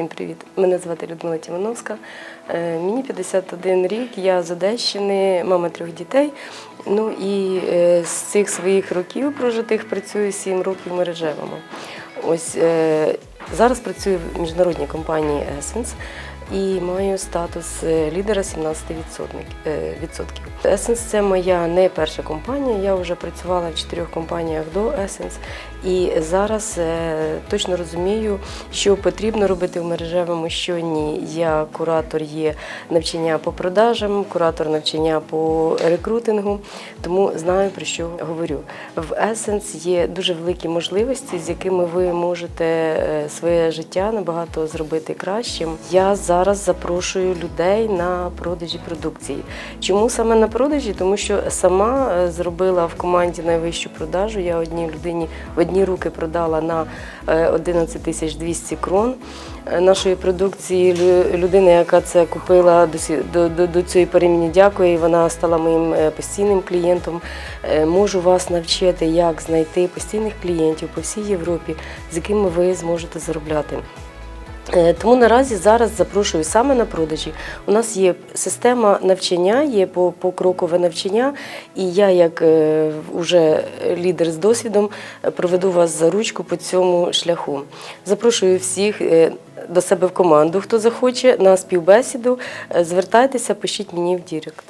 Всім привіт! Мене звати Людмила Тімановська. Е, Мені 51 рік, я з Одещини, мама трьох дітей. Ну і е, з цих своїх років прожитих працюю 7 років мережевими. Ось е, зараз працюю в міжнародній компанії Essence і маю статус е, лідера 17%. е. Essence – це моя не перша компанія. Я вже працювала в чотирьох компаніях до Essence. І зараз е, точно розумію, що потрібно робити в мережевому, що ні. Я куратор є навчання по продажам, куратор навчання по рекрутингу, тому знаю про що говорю. В Essence є дуже великі можливості, з якими ви можете своє життя набагато зробити кращим. Я зараз запрошую людей на продажі продукції. Чому саме на продажі? Тому що сама е, зробила в команді найвищу продажу. Я одній людині в одні руки продала на е, 11 тисяч 200 крон е, нашої продукції. Людина, яка це купила до, до, до, цієї переміні, дякую. Вона стала моїм е, постійним клієнтом. Е, Можу вас навчити, як знайти постійних клієнтів по всій Європі, з якими ви зможете заробляти. Е, Тому наразі зараз запрошую саме на продажі. У нас є система навчання, є по- покрокове навчання, і я, як е, вже лідер з досвідом, проведу вас за ручку по цьому шляху. Запрошую всіх е, до себе в команду, хто захоче на співбесіду. Звертайтеся, пишіть мені в Дірект.